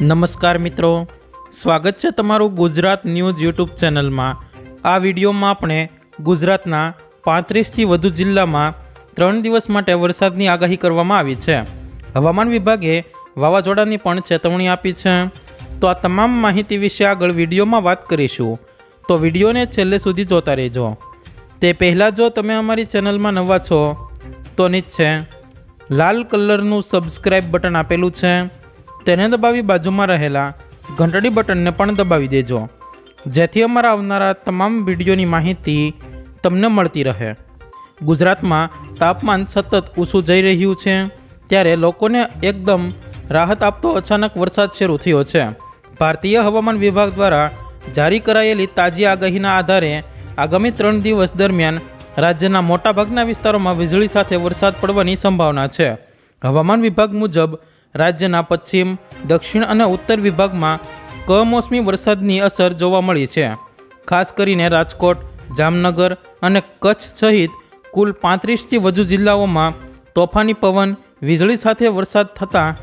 નમસ્કાર મિત્રો. સ્વાગત છે તમારું ગુજરાત ન્યૂઝ યુટ્યુબ ચેનલમાં. આ વિડીયોમાં આપણે ગુજરાતના પાંત્રીસથી વધુ જિલ્લામાં ત્રણ દિવસ માટે વરસાદની આગાહી કરવામાં આવી છે. હવામાન વિભાગે વાવાઝોડાની પણ ચેતવણી આપી છે. તો આ તમામ માહિતી વિશે આગળ વિડીયોમાં વાત કરીશું. તો વિડીયોને છેલ્લે સુધી જોતા રહેજો. તે પહેલાં જો તમે અમારી ચેનલમાં નવા છો, તો નીચે લાલ કલરનું સબસ્ક્રાઇબ બટન આપેલું છે. તેને દબાવી બાજુમાં રહેલા ઘંટડી બટનને પણ દબાવી દેજો. જેથી અમારા આવનારા તમામ વિડીયોની માહિતી તમને મળતી રહે. ગુજરાતમાં તાપમાન સતત ઊંચું જઈ રહ્યું છે, ત્યારે લોકોને એકદમ રાહત આપતો અચાનક વરસાદ શરૂ થયો છે. ભારતીય હવામાન વિભાગ દ્વારા જારી કરાયેલી તાજી આગાહીના આધારે આગામી ત્રણ દિવસ દરમિયાન રાજ્યના મોટાભાગના વિસ્તારોમાં વીજળી સાથે વરસાદ પડવાની સંભાવના છે. હવામાન વિભાગ મુજબ રાજ્યના પશ્ચિમ, દક્ષિણ અને ઉત્તર વિભાગમાં કમોસમી વરસાદની અસર જોવા મળી છે. ખાસ કરીને રાજકોટ, જામનગર અને કચ્છ સહિત કુલ પાંત્રીસથી વધુ જિલ્લાઓમાં તોફાની પવન, વીજળી સાથે વરસાદ થતાં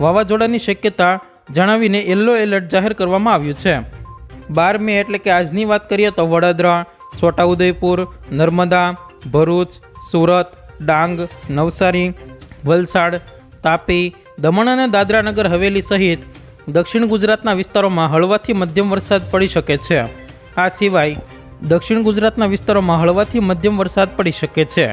વાવાઝોડાની શક્યતા જણાવીને યલો એલર્ટ જાહેર કરવામાં આવ્યું છે. બાર મે એટલે કે આજની વાત કરીએ તો વડોદરા, છોટાઉદેપુર, નર્મદા, ભરૂચ, સુરત, ડાંગ, નવસારી, વલસાડ, તાપી દમણ અને દાદરાનગર હવેલી સહિત દક્ષિણ ગુજરાતના વિસ્તારોમાં હળવાથી મધ્યમ વરસાદ પડી શકે છે. આ સિવાય દક્ષિણ ગુજરાતના વિસ્તારોમાં હળવાથી મધ્યમ વરસાદ પડી શકે છે.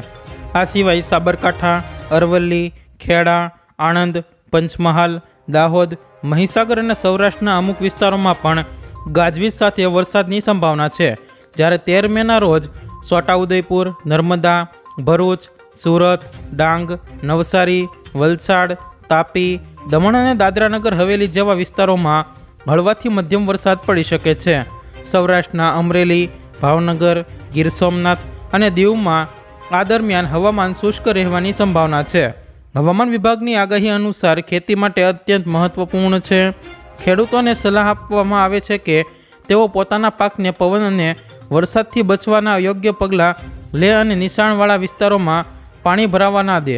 આ સિવાય સાબરકાંઠા, અરવલ્લી, ખેડા, આણંદ, પંચમહાલ, દાહોદ, મહીસાગર અને સૌરાષ્ટ્રના અમુક વિસ્તારોમાં પણ ગાજવીજ સાથે વરસાદની સંભાવના છે. જ્યારે તેર મેના રોજ છોટાઉદેપુર, નર્મદા, ભરૂચ, સુરત, ડાંગ, નવસારી, વલસાડ તાપી, દમણ અને દાદરાનગર હવેલી જેવા વિસ્તારોમાં હળવાથી મધ્યમ વરસાદ પડી શકે છે. સૌરાષ્ટ્રના અમરેલી, ભાવનગર, ગીર સોમનાથ અને દીવમાં આ દરમિયાન હવામાન શુષ્ક રહેવાની સંભાવના છે. હવામાન વિભાગની આગાહી અનુસાર ખેતી માટે અત્યંત મહત્વપૂર્ણ છે. ખેડૂતોને સલાહ આપવામાં આવે છે કે તેઓ પોતાના પાકને પવન અને વરસાદથી બચવાના યોગ્ય પગલાં લે અને નિશાણવાળા વિસ્તારોમાં પાણી ભરાવા ના દે.